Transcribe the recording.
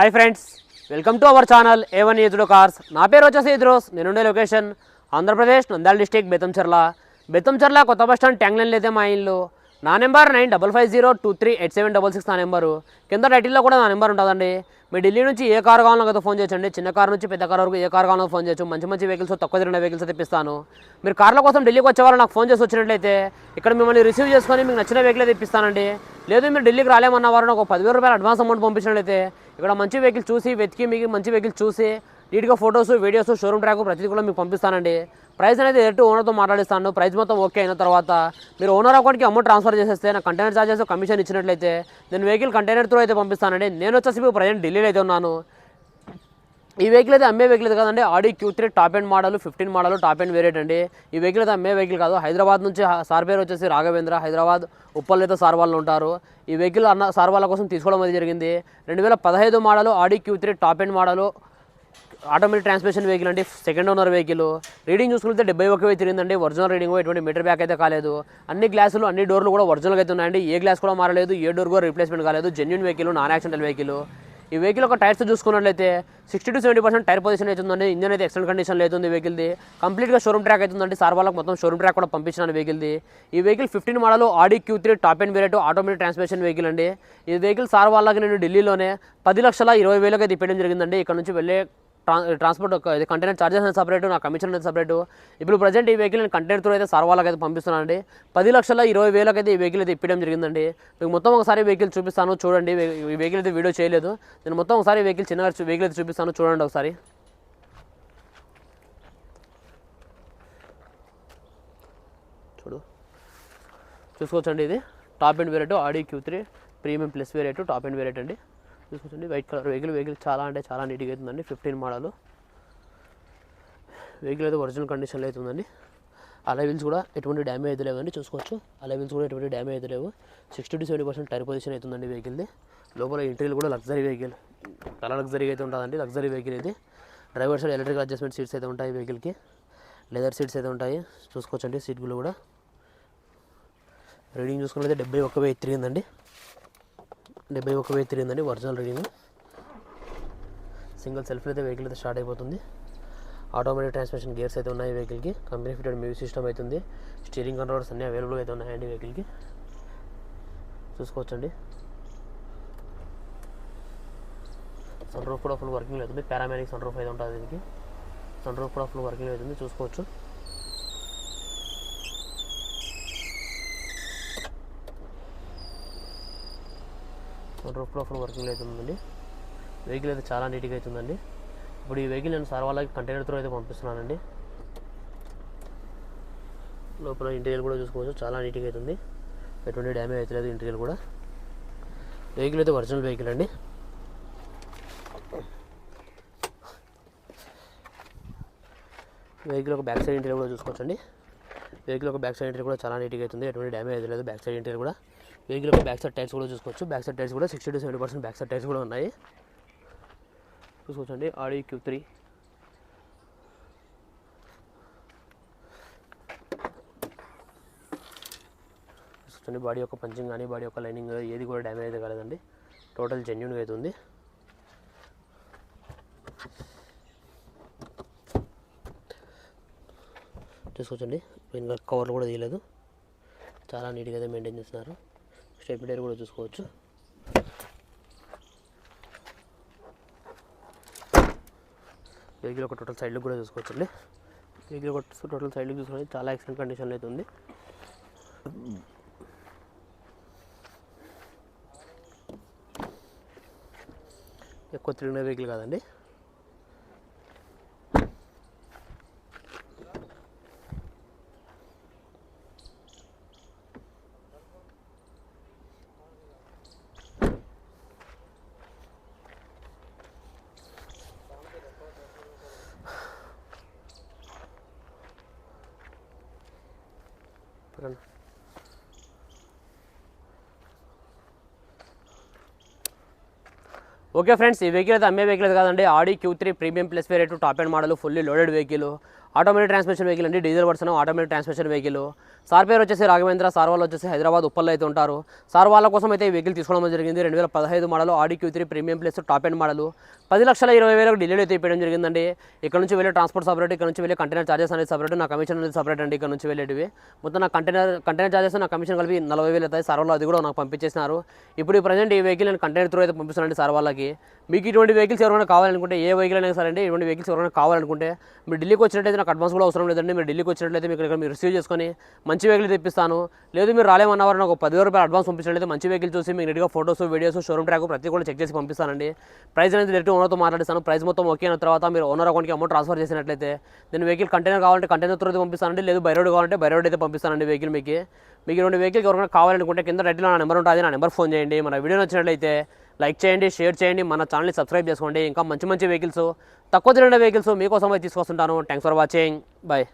Hi friends welcome to our channel A one one cars నా పేరు వచ్చేసి ఇద్రోస్ నేనుండే లొకేషన్ ఆంధ్రప్రదేశ్ నంద్యాల డిస్టిక్ బెత్తంచర్ల బెత్తంచర్ల కొత్త బస్ స్టాండ్ ట్యాంగ్ లైన్ అయితే మా ఇల్లు. నా number nine double five zero two three eight seven double six నా నెంబరు కింద టైటిల్లో కూడా నా నెంబర్ ఉంటుందండి. మీ ఢిల్లీ నుంచి ఏ కార్ కావాలో కదా ఫోన్ చేయొచ్చండి. చిన్న కార్ నుంచి పెద్ద కార్ వరకు ఏ కార్ కావాలో ఫోన్ చేయొచ్చు. మంచి మంచి వెహికల్స్ తక్కువ తిరిగిన వెహికల్స్ తెప్పిస్తాను మీరు కార్ల కోసం ఢిల్లీకి వచ్చేవారు నాకు ఫోన్ చేసి వచ్చినట్లయితే ఇక్కడ మిమ్మల్ని రిసీవ్ చేసుకొని మీకు నచ్చిన వెహికల్ తెప్పిస్తానండి లేదు మీరు ఢిల్లీకి రాలేమన్న వారు నాకు ఒక పదివేల రూపాయలు అడ్వాన్స్ అమౌంట్ పంపించినట్లయితే ఇక్కడ మంచి వెహికల్ చూసి వెతికి మీకు మంచి వెహికల్ చూసి నీట్గా ఫొటోస్ వీడియోస్ షోరూమ్ ట్రాక్ ప్రతిదీ కూడా మీకు పంపిస్తానండి. ప్రైస్ అనేది డైరెక్ట్ ఓనర్తో మాట్లాడిస్తాను. ప్రైస్ మొత్తం ఓకే అయిన తర్వాత మీరు ఓనర్ అకౌంట్కి అమౌంట్ ట్రాన్స్ఫర్ చేసేస్తే నా కంటైనర్ చార్జెస్ కమిషన్ ఇచ్చినట్లయితే నేను వెహికల్ కంటైనర్ త్రూ అయితే పంపిస్తానండి. నేను వచ్చేసి ఇప్పుడు ప్రజెంట్ ఢిల్లీలో అయితే ఉన్నాను. ఈ వెహికల్ అయితే అమ్మే వెహికల్ కాదండి. కదండి Audi Q three top end model fifteen model top end variant అండి. ఈ వెహికల్ అయితే అమ్మే వెహికల్ కాదు. హైదరాబాద్ నుంచి సార్ పేరు వచ్చేసి రాఘవేంద్ర. హైదరాబాద్ ఉప్పల్ అయితే సార్ వాళ్ళు ఉంటారు ఈ వెహికల్ అన్న సార్ వాళ్ళ కోసం తీసుకోవడం అనేది జరిగింది. రెండు వేల పదహైదు model Audi Q three top end model automatic transmission vehicle అంటే సెకండ్ ఓనర్ వెహికల్ రీడింగ్ చూసుకుంటే డెబ్బై ఒకవే తిరిగిందండి. ఒరిజినల్ రీడింగ్ ఎటువంటి మీటర్ బ్యాక్ అయితే కాలేదు. అన్ని గ్లాసులు అన్ని డోర్లు కూడా ఒరిజినల్గా అయితే ఉన్నాయండి. ఏ గ్లాస్ కూడా మారలేదు. ఏ డోర్ కూడా రీప్లేస్మెంట్ కాలేదు. Genuine vehicle non accidental vehicle ఈ వెహికల్ ఒక టైర్స్ చూసుకున్నట్లయితే sixty to seventy percent tyre position అవుతుందండి ఇంజన్ అయితే ఎక్సలెంట్ కండిషన్లో అవుతుంది వెహికల్ది కంప్లీట్గా షోరూమ్ ట్రాక్ అవుతుందండి సార్ వాళ్ళకి మొత్తం షోరూమ్ ట్రాక్ కూడా పంపించిన వెహికల్ది ఈ vehicle fifteen model Audi Q three top end variant automatic transmission vehicle అండి. ఈ వెహికల్ సార్ వాళ్ళకి నేను ఢిల్లీలోనే పది లక్షల ఇరవై వేలకు అయితే ఇప్పడం జరిగిందండి. ఇక్కడ నుంచి వెళ్ళే ట్రాన్స్పోర్ట్ ఇది కంటైనర్ చార్జెస్ అనేది సపరేట్ నా కమిషన్ అనేది సపరేట్. ఇప్పుడు ప్రజెంట్ ఈ వెహికల్ నేను కంటైనర్ త్రూ అయితే సర్వాలకు అయితే పంపిస్తున్నాను అండి పది లక్షల ఇరవై వేలకు అయితే ఈ వెహికల్ అయితే ఇప్పడం జరిగిందండి. మీకు మొత్తం ఒకసారి వెహికల్ చూపిస్తాను చూడండి. ఈ వెహికల్ అయితే వీడియో చేయలేదు. నేను మొత్తం ఒకసారి వెహికల్ చిన్నగా వెహికల్ అయితే చూపిస్తాను చూడండి ఒకసారి. చూడు. చూసుకోవచ్చండి ఇది. Top end variant Audi Q three premium plus variant top end variant అండి. చూసుకోవచ్చండి వైట్ కలర్ వెహికల్ వెహికల్ చాలా అంటే చాలా నీట్గా అవుతుందండి. ఫిఫ్టీన్ మోడల్ వెహికల్ అయితే ఒరిజినల్ కండిషన్లో అవుతుందండి. అలా వీల్స్ కూడా ఎటువంటి డ్యామేజ్ అయితే లేవండి. చూసుకోవచ్చు. అలా వీల్స్ కూడా ఎటువంటి డ్యామేజ్ అయితే లేవు. Sixty to seventy percent tyre position అవుతుందండి వెహికల్ది లోపల ఇంటీరియర్ కూడా లగ్జరీ వెహికల్ చాలా లగ్జరీగా అయితే ఉంటుందండి. లగ్జరీ వెహికల్ ఇది. Driver side electric adjustment seats అయితే ఉంటాయి వెహికల్కి లెదర్ సీట్స్ అయితే ఉంటాయి. చూసుకోవచ్చండి సీట్లు కూడా. రీడింగ్ చూసుకున్నట్లయితే డెబ్బై ఒక్క వెయ్యి తిరిగిందండి డెబ్బై ఒక వెయ్యి తిరిగిందండి ఒరిజినల్ రీడింగ్. సింగిల్ సెల్ఫ్ అయితే వెహికల్ అయితే స్టార్ట్ అయిపోతుంది. ఆటోమేటిక్ ట్రాన్స్మిషన్ గేర్స్ అయితే ఉన్నాయి వెహికల్కి. కంపెనీ ఫిటెడ్ మ్యూజిక్ సిస్టమ్ అవుతుంది స్టీరింగ్ కంట్రోల్స్ అన్నీ అవైలబుల్ అయితే ఉన్నాయండి వెహికల్కి. చూసుకోవచ్చండి. సన్ రూఫ్ కూడా ఫుల్ వర్కింగ్ అవుతుంది. పారామెనిక్ సన్ రూఫ్ అయితే ఉంటుంది దీనికి. సన్ రూఫ్ కూడా ఫుల్ వర్కింగ్ అవుతుంది. చూసుకోవచ్చు. రూఫ్ కూడా వర్కింగ్ అయితే అవుతుందండి వెహికల్ అయితే చాలా నీట్గా అవుతుందండి ఇప్పుడు ఈ వెహికల్ నేను సార్ వాళ్ళకి కంటైనర్ త్రో అయితే పంపిస్తున్నానండి. లోపల ఇంటీరియర్ కూడా చూసుకోవచ్చు. చాలా నీట్గా అవుతుంది ఎటువంటి డ్యామేజ్ అవుతలేదు ఇంటీరియర్ కూడా. వెహికల్ అయితే ఒరిజినల్ వెహికల్ అండి. వెహికల్ ఒక బ్యాక్ సైడ్ ఇంటీరియర్ కూడా చూసుకోవచ్చండి. వెహికల్ ఒక బ్యాక్ సైడ్ ఇంటీరియర్ కూడా చాలా నీట్గా అవుతుంది ఎటువంటి డ్యామేజ్ లేదు. బ్యాక్ సైడ్ ఇంటీరియర్ కూడా. వెహికల్ బ్యాక్ సైడ్ టైర్స్ కూడా చూసుకోవచ్చు. బ్యాక్ సైడ్ టైర్స్ కూడా sixty to seventy percent back side tyres కూడా ఉన్నాయి. చూసుకోవచ్చండి. Audi Q three. చూసుకోండి బాడీ యొక్క పంచింగ్ కానీ బాడీ యొక్క లైనింగ్ ఏది కూడా డ్యామేజ్ అయితే కాలేదండి. టోటల్ జెన్యున్గా అయితే ఉంది. చూసుకోవచ్చండి. ఇంకా కవర్లు కూడా తీయలేదు. చాలా నీట్గా అయితే మెయింటైన్ చేస్తున్నారు. స్టెప్ కూడా చూసుకోవచ్చు. వెహికల్ ఒక టోటల్ సైడ్లో కూడా చూసుకోవచ్చండి. వెహికల్ ఒక టోటల్ సైడ్లో చూసుకోండి చాలా ఎక్సలెంట్ కండిషన్ అయితే ఉంది. ఎక్కువ తిరిగిన వెహికల్ కాదండి. పక్కన. ఓకే ఫ్రెండ్స్ ఈ వెహికల్ అయితే అమ్మే వెహికల్ కాదండి Audi Q three premium plus variant top end model fully loaded vehicle automatic transmission vehicle అండి diesel version automatic transmission vehicle. Sir పేరు వచ్చేసి రాఘవేంద్ర సార్ వాళ్ళు వచ్చేసి హైదరాబాద్ ఉప్పల్లో అయితే ఉంటారు. సార్ వాళ్ళ కోసం అయితే ఈ వెహికల్ తీసుకోవడం జరిగింది. రెండు వేల పదహైదు model Audi Q three premium plus top end model. పది లక్షల ఇరవై వేలకు ఢిల్లీలో అయితే ఇవ్వడం జరిగిందండి. ఇక్కడ నుంచి వెళ్ళే ట్రాన్స్పోర్ట్ సపరేట్ ఇక్కడ నుంచి వెళ్ళే కంటైనర్ చార్జెస్ అనేది సపరేట్ నా కమిషన్ అనేది సపరేట్ అండి. ఇక్కడ నుంచి వెళ్ళేటివి. మొత్తం నా కంటైనర్ కంటైనర్ చార్జెస్ నా కమిషన్ కలిపి నలభై వేలు అవుతాయి. సార్ వాళ్ళు అది కూడా నాకు పంపించేసినారు. ఇప్పుడు ఈ ప్రజెంట్ ఈ వెహికల్ నేను కంటైనర్ త్రూ అయితే పంపిస్తానండి సార్ వాళ్ళకి. మీకు ఇటువంటి వెహికల్స్ ఎవరైనా కావాలనుకుంటే ఏ వెహికల్ అయినా సరే అండి ఇటువంటి వెహికల్స్ ఎవరైనా కావాలనుకుంటే మీరు ఢిల్లీకి వచ్చినట్టయితే నాకు అడ్వాన్స్ కూడా అవసరం లేదండి. మీరు ఢిల్లీకి వచ్చినట్లయితే మీకు ఇక్కడ మీరు రిసీవ్ చేసుకొని మంచి వెహికల్ తెప్పిస్తాను. లేదు మీరు రాలేమన్నవారు నాకు పదివేల రూపాయలు అడ్వాన్స్ పంపించినట్లయితే మంచి వెహికల్ చూసి మీకు నీట్గా ఫోటోస్ వీడియోస్ షోరూమ్ ట్రాక్ ప్రతి కూడా చెక్ చేసి పంపిస్తానండి. ప్రైస్ అనేది డైరెక్ట్ ఓనర్తో మాట్లాడిస్తాను. ప్రైస్ మొత్తం ఓకే అయిన తర్వాత మీరు ఓనర్ అకౌంట్కి అమౌంట్ ట్రాన్స్ఫర్ చేసినట్లయితే నేను వెహికల్ కంటైనర్ కావాలంటే కంటైనర్ త్రూ అయితే పంపిస్తానండి. లేదు బై రోడ్ కావాలంటే బై రోడ్ అయితే పంపిస్తానండి వెహికల్ మీకు. మీకు రెండు వెహికల్ ఎవరైనా కావాలనుకుంటే కింద రెడ్డిలో నా నెంబర్ ఉంటుంది. నా నెంబర్ ఫోన్ చేయండి. మన వీడియో నచ్చినట్లయితే లైక్ చేయండి షేర్ చేయండి మన ఛానల్ని సబ్స్క్రైబ్ చేసుకోండి. ఇంకా మంచి మంచి వెహికల్స్ తక్కువ తిరిగిన వెహికల్స్ మీకోసమే తీసుకొస్తుంటాను. Thanks for watching bye